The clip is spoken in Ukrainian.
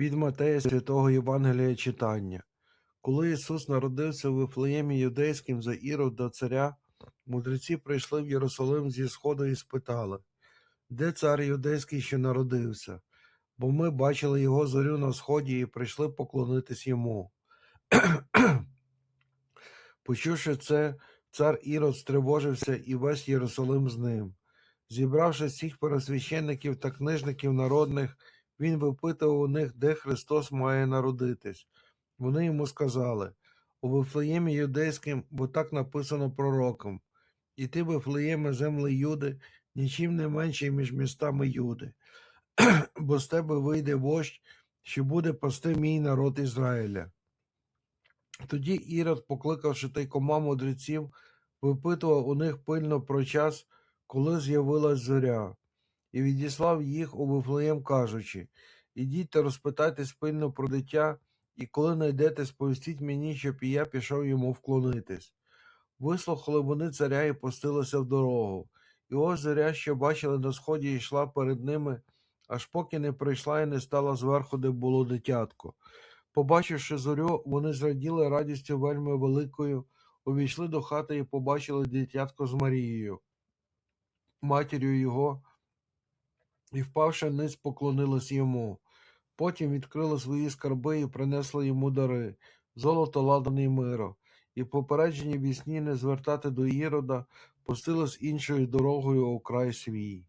Від Матея святого Євангелія читання. Коли Ісус народився в Вифлеємі юдейським за Ірода царя, мудреці прийшли в Єрусалим зі сходу і спитали, де цар юдейський, що народився? Бо ми бачили його зорю на сході і прийшли поклонитись йому. Почувши це, цар Ірод стривожився і весь Єрусалим з ним. Зібравши всіх пересвященників та книжників народних, він випитував у них, де Христос має народитись. Вони йому сказали у Вифлеємі юдейським, бо так написано пророком. І ти, Вифлеєме, земли Юди, нічим не менший між містами Юди, бо з тебе вийде вождь, що буде пасти мій народ Ізраїля. Тоді Ірод, покликавши тайкома мудреців, випитував у них пильно про час, коли з'явилась зоря, і відіслав їх у Вифлеєм, кажучи Ідіть та розпитайтесь пильно про дитя, і коли найдете, сповістіть мені, щоб і я пішов йому вклонитись. Вислухали вони царя і пустилися в дорогу. І ось зоря, що бачили на сході, йшла перед ними, аж поки не прийшла і не стала зверху, де було дитятко. Побачивши зорю, вони зраділи радістю вельми великою, увійшли до хати і побачили дитятко з Марією, матір'ю його, і, впавши низ, поклонилась йому. Потім відкрили свої скарби і принесли йому дари, золото, ладан і миро, і попереджені вісні не звертати до Ірода, пустились іншою дорогою у край свій.